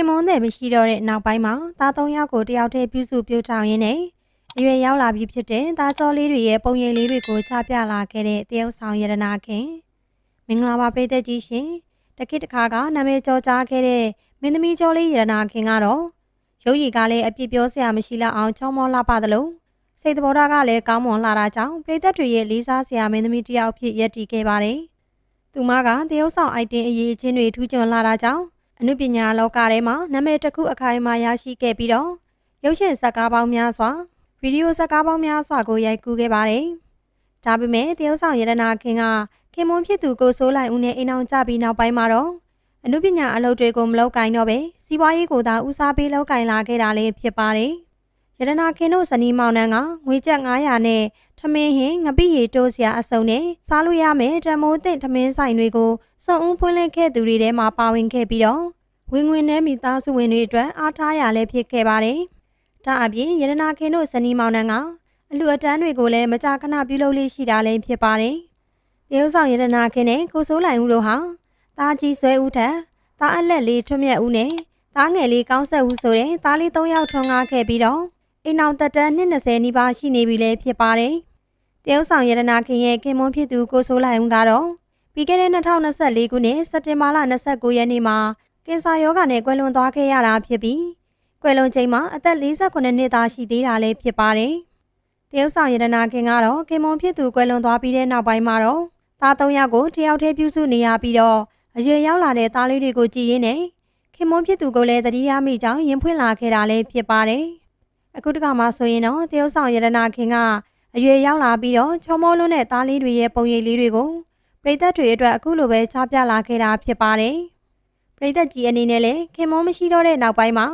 ခင်မွန်းတဲ့မရှိတော့တဲ့နောက်ပိုင်းမှာသားသုံးယောက်ကိုတယောက်တည်းပြုစုပြုထောင်ရင်းနဲ့အရွယ်ရောက်လာပြီးဖြစ်တဲ့သားကျော်လေးတွေရဲ့ပုံရိပ်လေးတွေကိုချပြလာခဲ့တဲ့တရုတ်ဆောင်ရတနာခင်မင်္ဂလာပါပြည်သက်ကြီးရှင်တခိတခါကနာမည်ကျော်ကြားခဲ့တဲ့မင်းသမီးကျော်လေးရတနာခင်ကတော့ရုပ်ရည်ကလည်းအပြစ်ပြောစရာမရှိလောက်အောင်ချောမောလှပသလိုစိတ်သဘောထားကလည်းကောင်းမွန်လာတာကြောင့်ပြည်သက်တွေရဲ့လေးစားစရာမင်းသမီးတစ်ယောက်ဖြစ်ရည်တည်ခဲ့ပါတယ်သူမကတရုတ်ဆောင်အိုက်တင်အရေးချင်းတွေထူးချွန်လာတာကြောင့် အနုပညာလောကထဲမှာနာမည်တစ်ခုအခိုင်အမာရရှိခဲ့ပြီးတော့ရုပ်ရှင်ဇာတ်ကားပေါင်းများစွာဗီဒီယိုဇာတ်ကားပေါင်းများစွာကိုရိုက်ကူးခဲ့ပါတယ်။ဒါပေမဲ့တရုတ်ဆောင်ရတနာခင်ကခင်မွန်ဖြစ်သူကိုစိုးလိုက်ဦးနဲ့အိမ်အောင်ကြပြီးနောက်ပိုင်းမှာတော့အနုပညာအလုပ်တွေကိုမလုပ်ကင်တော့ပဲစီးပွားရေးကိုသာဦးစားပေးလုပ်ကင်လာခဲ့တာလည်းဖြစ်ပါတယ်။ ရတနာခင်တို့ဇနီးမောင်နှံကငွေကျပ်900နဲ့ထမင်းဟင်ငပိရီတိုးစရာအစုံနဲ့စားလို့ရမယ်တမိုးသင့်ထမင်းဆိုင်တွေကိုစုံဦးဖွင့်လှစ်ခဲ့သူတွေထဲမှာပါဝင်ခဲ့ပြီးတော့ဝင်ငွေနဲ့မိသားစုဝင်တွေအတွက်အားထားရလည်းဖြစ်ခဲ့ပါတယ်။ဒါအပြင်ရတနာခင်တို့ဇနီးမောင်နှံကအလူအတန်းတွေကိုလည်းမကြာခဏပြုလုပ်လေးရှိတာလည်းဖြစ်ပါတယ်။တရုတ်ဆောင်ရတနာခင်နဲ့ကိုစိုးလိုင်ဦးတို့ဟာတာကြီးဆွဲဦးထက်တာအလက်လေးထွတ်မြတ်ဦးနဲ့တာငယ်လေးကောင်းဆက်ဦးဆိုတဲ့တားလေး၃ယောက်ထွန်းကားခဲ့ပြီးတော့ အိမ်အောင်တက်တန်းနှစ်20နီးပါးရှိနေပြီလည်းဖြစ်ပါတယ်။တရုတ်ဆောင်ရတနာခင်ရဲ့ခင်မွန်းဖြစ်သူကိုစိုးလိုင်ဦးကတော့ပြီးခဲ့တဲ့2024ခုနှစ်စက်တင်ဘာလ29ရက်နေ့မှာကင်ဆာရောဂါနဲ့ကွယ်လွန်သွားခဲ့ရတာဖြစ်ပြီးကွယ်လွန်ချိန်မှာအသက်48နှစ်သားရှိသေးတာလည်းဖြစ်ပါတယ်။တရုတ်ဆောင်ရတနာခင်ကတော့ခင်မွန်ဖြစ်သူကွယ်လွန်သွားပြီးတဲ့နောက်ပိုင်းမှာတော့သား၃ယောက်ကိုတယောက်တည်းပြုစုနေရပြီးတော့အရွယ်ရောက်လာတဲ့သားလေးတွေကိုကြည်ရင်းနဲ့ခင်မွန်ဖြစ်သူကိုလည်းတတိယမိကြောင်းရင်ဖွင့်လာခဲ့တာလည်းဖြစ်ပါတယ်။ အခုတခါမှဆိုရင်တော့တရုတ်ဆောင်ရတနာခင်ကအရွယ်ရောက်လာပြီးတော့ချောမောလွန်းတဲ့သားလေးတွေရဲ့ပုံရိပ်လေးတွေကိုပြည်သက်တွေအတွက်အခုလိုပဲချပြလာခဲ့တာဖြစ်ပါတယ်။ပရိသတ်ကြီးအနေနဲ့လည်းခင်မုန်းမရှိတော့တဲ့နောက်ပိုင်းမှာ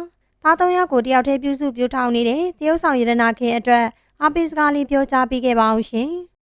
သားသုံးယောက်ကိုတယောက်တည်းပြုစုပြုထောင်နေတဲ့တရုတ်ဆောင်ရတနာခင်အတွက်အပိစကားလေးပြောကြားပေးခဲ့ပါအောင်ရှင်။